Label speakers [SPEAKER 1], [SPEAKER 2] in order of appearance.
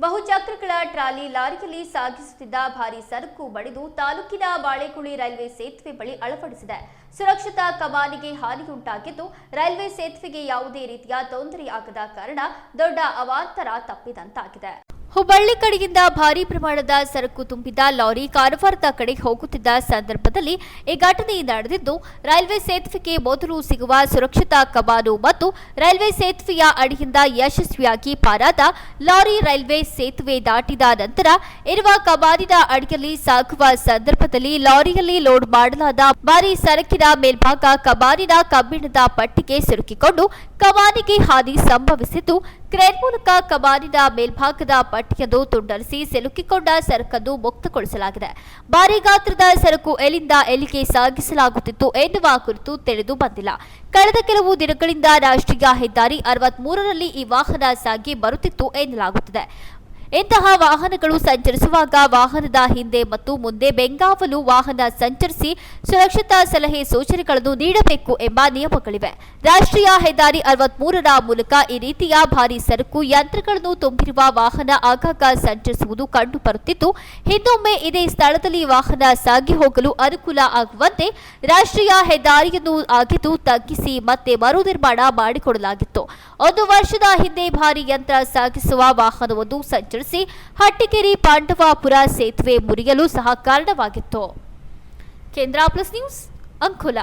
[SPEAKER 1] ಬಹುಚಕ್ರಗಳ trolley ಲಾರಿಯಲ್ಲಿ ಸಾಗಿಸುತ್ತಿದ್ದ ಭಾರಿ ಸರಕು ಬಡಿದು ತಾಲೂಕಿನ ಬಾಳೆಕುಳಿ ರೈಲ್ವೆ ಸೇತುವೆ ಬಳಿ ಅಳವಡಿಸಿದೆ. ಸುರಕ್ಷತಾ ಕಮಾನಿಗೆ ಹಾನಿಯುಂಟಾಗಿದ್ದು, ರೈಲ್ವೆ ಸೇತುವೆಗೆ ಯಾವುದೇ ರೀತಿಯ ತೊಂದರೆಯಾಗದ ಕಾರಣ ದೊಡ್ಡ ಅವಾಂತರ ತಪ್ಪಿದಂತಾಗಿದೆ. ಹುಬ್ಬಳ್ಳಿ ಕಡೆಯಿಂದ ಭಾರಿ ಪ್ರಮಾಣದ ಸರಕು ತುಂಬಿದ ಲಾರಿ ಕಾರವಾರದ ಕಡೆ ಹೋಗುತ್ತಿದ್ದ ಸಂದರ್ಭದಲ್ಲಿ ಈ ಘಟನೆ ನಡೆದಿದ್ದು, ರೈಲ್ವೆ ಸೇತುವೆಗೆ ಮೊದಲು ಸಿಗುವ ಸುರಕ್ಷತಾ ಕಬಾನು ಮತ್ತು ರೈಲ್ವೆ ಸೇತುವೆಯ ಅಡಿಯಿಂದ ಯಶಸ್ವಿಯಾಗಿ ಪಾರಾದ ಲಾರಿ ರೈಲ್ವೆ ಸೇತುವೆ ದಾಟಿದ ನಂತರ ಇರುವ ಕಮಾನಿನ ಅಡಿಯಲ್ಲಿ ಸಾಗುವ ಸಂದರ್ಭದಲ್ಲಿ ಲಾರಿಯಲ್ಲಿ ಲೋಡ್ ಮಾಡಲಾದ ಭಾರಿ ಸರಕಿನ ಮೇಲ್ಭಾಗ ಕಮಾನಿನ ಕಬ್ಬಿಣದ ಪಟ್ಟಿಗೆ ಸಿಲುಕಿಕೊಂಡು ಕಬಾನಿಗೆ ಹಾನಿ ಸಂಭವಿಸಿದ್ದು ಕ್ರೇನ್ ಮೂಲಕ ಕಮಾನಿನ ಮೇಲ್ಭಾಗದ ಪಟ್ಟಿಯನ್ನು ತುಂಡರಿಸಿ ಸಿಲುಕಿಕೊಂಡ ಸರಕನ್ನು ಮುಕ್ತಗೊಳಿಸಲಾಗಿದೆ. ಭಾರಿ ಗಾತ್ರದ ಸರಕು ಎಲ್ಲಿಂದ ಎಲ್ಲಿಗೆ ಸಾಗಿಸಲಾಗುತ್ತಿತ್ತು ಎನ್ನುವ ಕುರಿತು ತಿಳಿದು ಬಂದಿಲ್ಲ. ಕಳೆದ ಕೆಲವು ದಿನಗಳಿಂದ ರಾಷ್ಟ್ರೀಯ ಹೆದ್ದಾರಿ ಅರವತ್ಮೂರರಲ್ಲಿ ಈ ವಾಹನ ಸಾಗಿ ಬರುತ್ತಿತ್ತು ಎನ್ನಲಾಗುತ್ತಿದೆ. ಇಂತಹ ವಾಹನಗಳು ಸಂಚರಿಸುವಾಗ ವಾಹನದ ಹಿಂದೆ ಮತ್ತು ಮುಂದೆ ಬೆಂಗಾವಲು ವಾಹನ ಸಂಚರಿಸಿ ಸುರಕ್ಷತಾ ಸಲಹೆ ಸೂಚನೆಗಳನ್ನು ನೀಡಬೇಕು ಎಂಬ ನಿಯಮಗಳಿವೆ. ರಾಷ್ಟ್ರೀಯ ಹೆದ್ದಾರಿ ಅರವತ್ಮೂರರ ಮೂಲಕ ಈ ರೀತಿಯ ಭಾರಿ ಸರಕು, ಯಂತ್ರಗಳನ್ನು ತುಂಬಿರುವ ವಾಹನ ಆಗಾಗ ಸಂಚರಿಸುವುದು ಕಂಡುಬರುತ್ತಿದ್ದು ಹಿಂದೊಮ್ಮೆ ಇದೇ ಸ್ಥಳದಲ್ಲಿ ವಾಹನ ಸಾಗಿ ಹೋಗಲು ಅನುಕೂಲ ಆಗುವಂತೆ ರಾಷ್ಟ್ರೀಯ ಹೆದ್ದಾರಿಯನ್ನು ಆಗಿದ್ದು ತಗ್ಗಿಸಿ ಮತ್ತೆ ಮರು ನಿರ್ಮಾಣ ಮಾಡಿಕೊಡಲಾಗಿತ್ತು. ಒಂದು ವರ್ಷದ ಹಿಂದೆ ಭಾರಿ ಯಂತ್ರ ಸಾಗಿಸುವ ವಾಹನವೊಂದು ಸಂಚರಿಸಿ ಹಟ್ಟಿಕೆರಿ ಪಾಂಡವಾಪುರ ಸೇತುವೆ ಮುರಿಯಲು ಸಹ ಕಾರಣವಾಗಿತ್ತು. ಕೇಂದ್ರ ಪ್ಲಸ್ ನ್ಯೂಸ್ ಅಂಕುಲ.